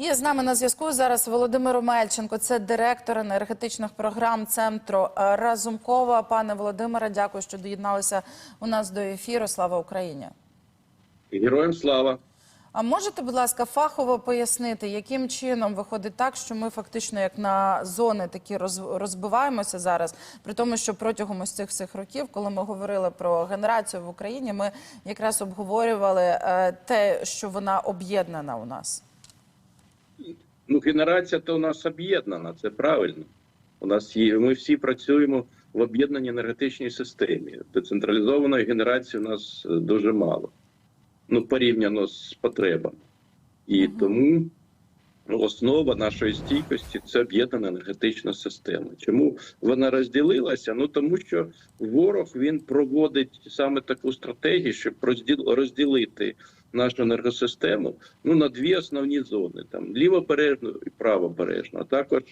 Є з нами на зв'язку зараз Володимир Омельченко, це директор енергетичних програм центру е, Разумкова. Пане Володимире, дякую, що доєдналися у нас до ефіру. Слава Україні! Героям слава. А можете, будь ласка, фахово пояснити, яким чином виходить так, що ми фактично як на зони такі роз- розбиваємося зараз, при тому, що протягом ось цих всіх років, коли ми говорили про генерацію в Україні, ми якраз обговорювали е, те, що вона об'єднана у нас. Ну, генерація то у нас об'єднана, це правильно. У нас є. Ми всі працюємо в об'єднаній енергетичній системі. Децентралізованої генерації у нас е, дуже мало. Ну, порівняно з потребами. І тому основа нашої стійкості це об'єднана енергетична система. Чому вона розділилася? Ну тому що ворог він проводить саме таку стратегію, щоб розділ- розділити нашу енергосистему ну на дві основні зони: там лівобережну і правобережну. А також,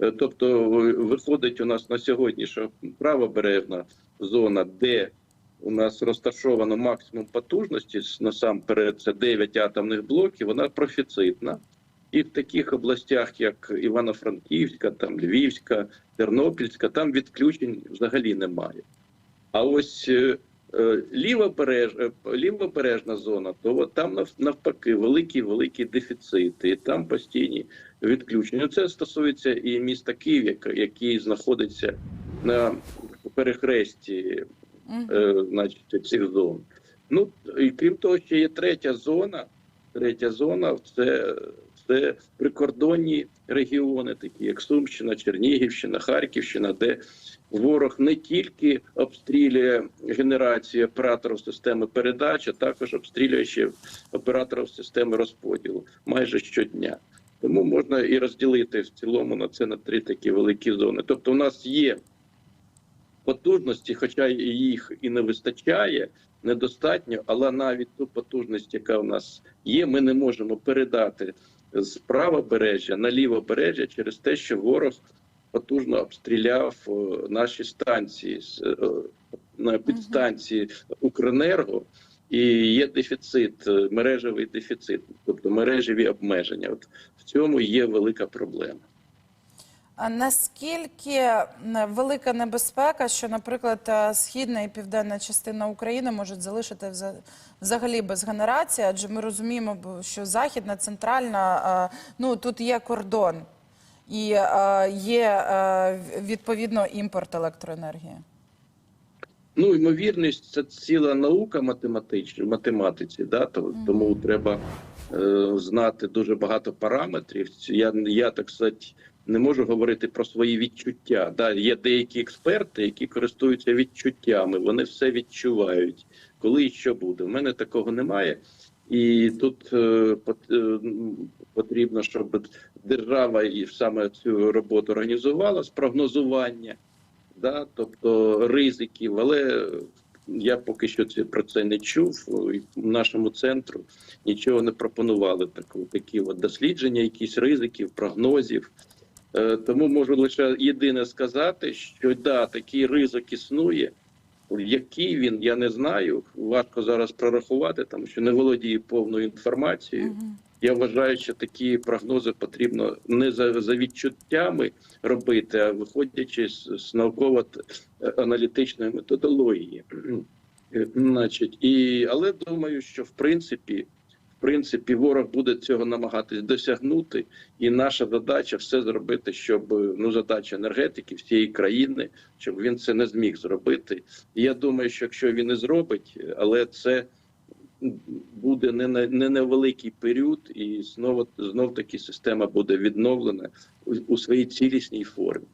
е, тобто, виходить у нас на сьогодні, що правобережна зона, де у нас розташовано максимум потужності, насамперед це 9 атомних блоків, вона профіцитна. І в таких областях, як Івано-Франківська, там Львівська, Тернопільська, там відключень взагалі немає. А ось е, е, лівобереж, е, лівобережна зона, то там навпаки великі великі дефіцити, і там постійні відключення. Це стосується і міста Київ, який знаходиться на перехресті е, значить, цих зон. Ну і крім того, ще є третя зона. Третя зона це, це прикордонні регіони, такі як Сумщина, Чернігівщина, Харківщина, де ворог не тільки обстрілює генерацію операторів системи передач, а також обстрілює ще операторів системи розподілу майже щодня. Тому можна і розділити в цілому на це на три такі великі зони. Тобто, у нас є потужності, хоча їх і не вистачає, недостатньо, але навіть ту потужність, яка у нас є, ми не можемо передати з правобережжя на лівобережжя через те, що ворог потужно обстріляв наші станції е, на підстанції Укренерго. І є дефіцит, е, мережевий дефіцит, тобто мережеві обмеження. От в цьому є велика проблема. Наскільки велика небезпека, що, наприклад, е, східна і південна частина України можуть залишити взагалі без генерації? Адже ми розуміємо, що західна, центральна, е, ну тут є кордон і е, є відповідно імпорт електроенергії. Ну, ймовірність це ціла наука в математиці, да, то, тому треба е, знати дуже багато параметрів. Я, я так сказати, не можу говорити про свої відчуття. Да, є деякі експерти, які користуються відчуттями, вони все відчувають, коли і що буде. У мене такого немає. І тут е, е, потрібно, щоб держава і саме цю роботу організувала з прогнозування да, тобто ризиків, але я поки що це про це не чув. І в нашому центру нічого не пропонували таку, такі от дослідження, якісь ризиків, прогнозів. Е, Тому можу лише єдине сказати, що да, такий ризик існує. Який він, я не знаю. Важко зараз прорахувати, тому що не володію повною інформацією. Я вважаю, що такі прогнози потрібно не за, за відчуттями робити, а виходячи з, з науково-аналітичної методології. Е, Значить, і, але думаю, що в принципі, принципі, ворог буде цього намагатись досягнути, і наша задача все зробити, щоб ну задача енергетики всієї країни, щоб він це не зміг зробити. І я думаю, що якщо він і зробить, але це буде не на не невеликий період, і знову знов таки система буде відновлена у, у своїй цілісній формі.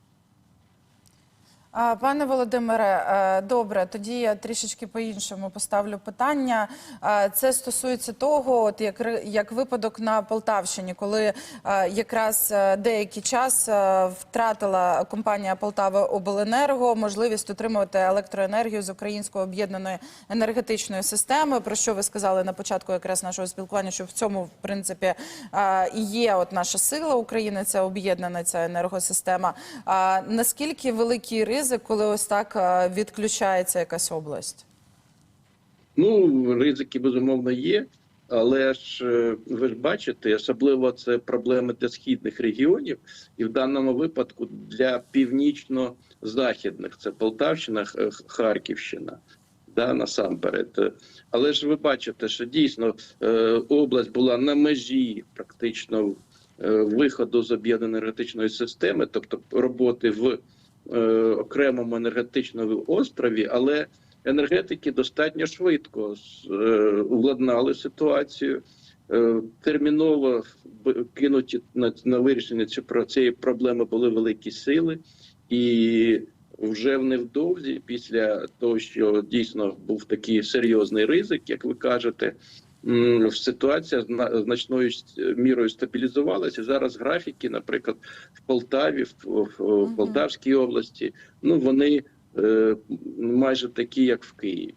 Пане Володимире, е, добре, тоді я трішечки по-іншому поставлю питання. Це стосується того, от як, як випадок на Полтавщині, коли е, якраз е, деякий час втратила компанія Полтава Обленерго можливість отримувати електроенергію з української об'єднаної енергетичної системи. Про що ви сказали на початку якраз нашого спілкування? Що в цьому в принципі і є от наша сила України, це об'єднана ця енергосистема. Наскільки великий ризик, коли ось так е, відключається якась область? Ну ризики безумовно є, Але ж е, ви ж бачите, особливо це проблеми для східних регіонів, і в даному випадку для північно-західних це Полтавщина, Харківщина. Да, насамперед, але ж ви бачите, що дійсно е, область була на межі практично виходу з об'єднаної енергетичної системи, тобто роботи в е, окремому енергетичному острові, але енергетики достатньо швидко е, владнали ситуацію. Е, Терміново кинуті на, на вирішення цієї проблеми були великі сили, і вже в невдовзі, після того, що дійсно був такий серйозний ризик, як ви кажете, ситуація зна- значною мірою стабілізувалася. Зараз графіки, наприклад, в Полтаві, в, в, в Полтавській області, ну вони е, майже такі, як в Києві.